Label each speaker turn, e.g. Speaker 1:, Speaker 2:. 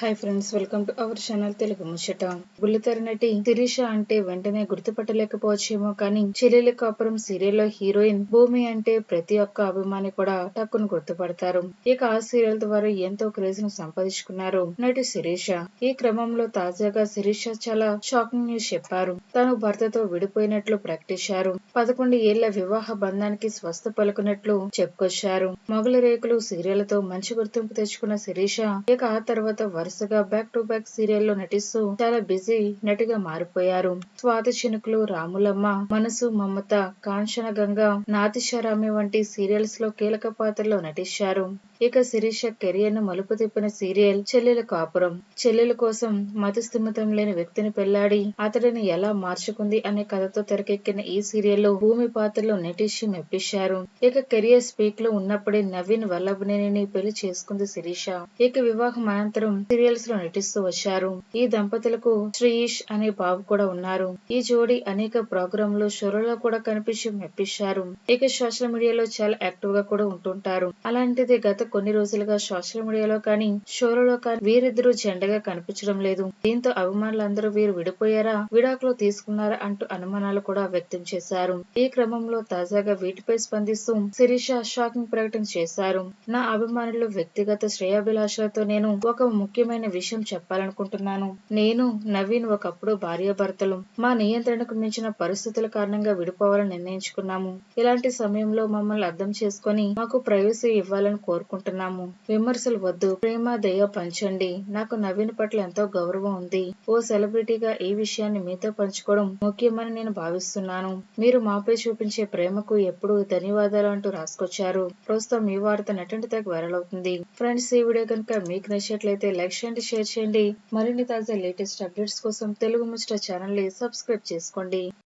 Speaker 1: Hi friends welcome to our channel Telugu ముచ్చట బుల్లితెర నటి శిరీష అంటే వెంటనే గుర్తుపట్టలేకపోవచ్చేమో కానీ చెల్లెలి కాపురం సీరియల్లో హీరోయిన్ భూమి అంటే ప్రతి ఒక్క అభిమాని కూడా టక్కును గుర్తుపడతారు ఇక ఆ సీరియల్ ద్వారా ఎంతో క్రేజ్ను సంపాదించుకున్నారు నటి శిరీష. ఈ క్రమంలో తాజాగా శిరీష చాలా షాకింగ్ న్యూస్ చెప్పారు. తాను భర్తతో విడిపోయినట్లు ప్రకటించారు. పదకొండు ఏళ్ళ వివాహ బంధానికి స్వస్థ పలుకున్నట్లు చెప్పుకొచ్చారు. మొగలి రేకులు సీరియల్తో మంచి గుర్తింపు తెచ్చుకున్న శిరీష ఇక ఆ తర్వాత వరుసగా బ్యాక్ టు బ్యాక్ సీరియల్లో నటిస్తూ చాలా బిజీ నటిగా మారిపోయారు. స్వాతి చినుకులు రాములమ్మ మనసు మమత కాంచన గంగ నాతిశారామి వంటి సీరియల్స్లో కీలక పాత్రలో నటించారు. ఇక శిరీష కెరియర్ను మలుపు తిప్పిన సీరియల్ చెల్లెల కాపురం. చెల్లెల కోసం మతస్థిమితం లేని వ్యక్తిని పెళ్ళాడి అతడిని ఎలా మార్చుకుంది అనే కథతో తెరకెక్కిన ఈ సీరియల్లో భూమి పాత్రలో నటించి మెప్పించారు ఇక కెరియర్ స్పీక్లో ఉన్నప్పుడే నవీన్ వల్లభనేని పెళ్ళి చేసుకుంది శిరీష. ఇక వివాహం అనంతరం సీరియల్స్లో నటిస్తూ వచ్చారు. ఈ దంపతులకు శ్రీష్ అనే బాబు కూడా ఉన్నారు. ఈ జోడీ అనేక ప్రోగ్రామ్లో షోలలో కూడా కనిపించి మెప్పించారు ఇక సోషల్ మీడియాలో చాలా యాక్టివ్గా కూడా ఉంటుంటారు. అలాంటిది గత కొన్ని రోజులుగా సోషల్ మీడియాలో కానీ షోలలో కానీ వీరిద్దరూ జెండగా కనిపించడం లేదు. దీంతో అభిమానులందరూ వీరు విడిపోయారా విడాకులు తీసుకున్నారా అంటూ అనుమానాలు కూడా వ్యక్తం చేశారు. ఈ క్రమంలో తాజాగా వీటిపై స్పందిస్తూ శిరీష షాకింగ్ ప్రకటన చేశారు. నా అభిమానులు వ్యక్తిగత శ్రేయాభిలాషలతో నేను ఒక ముఖ్యమైన విషయం చెప్పాలనుకుంటున్నాను. నేను నవీన్ ఒకప్పుడు భార్యాభర్తలు. మా నియంత్రణకు మించిన పరిస్థితుల కారణంగా విడిపోవాలని నిర్ణయించుకున్నాము. ఇలాంటి సమయంలో మమ్మల్ని అర్థం చేసుకొని మాకు ప్రైవసీ ఇవ్వాలని కోరుకుంటున్నాను కోరుకుంటున్నాము విమర్శలు వద్దు. ప్రేమ దయ పంచండి. నాకు నవీన్ పట్ల ఎంతో గౌరవం ఉంది. ఓ సెలబ్రిటీగా ఈ విషయాన్ని మీతో పంచుకోవడం ముఖ్యమని నేను భావిస్తున్నాను. మీరు మాపై చూపించే ప్రేమకు ఎప్పుడు ధన్యవాదాలు అంటూ రాసుకొచ్చారు. ప్రస్తుతం ఈ వార్త నటంటి తగ్గ వైరల్ అవుతుంది. ఫ్రెండ్స్ ఈ వీడియో కనుక మీకు నచ్చినట్లయితే లైక్ చేయండి షేర్ చేయండి. మరిన్ని తాజా లేటెస్ట్ అప్డేట్స్ కోసం తెలుగు ముచ్చట ఛానల్ని సబ్స్క్రైబ్ చేసుకోండి.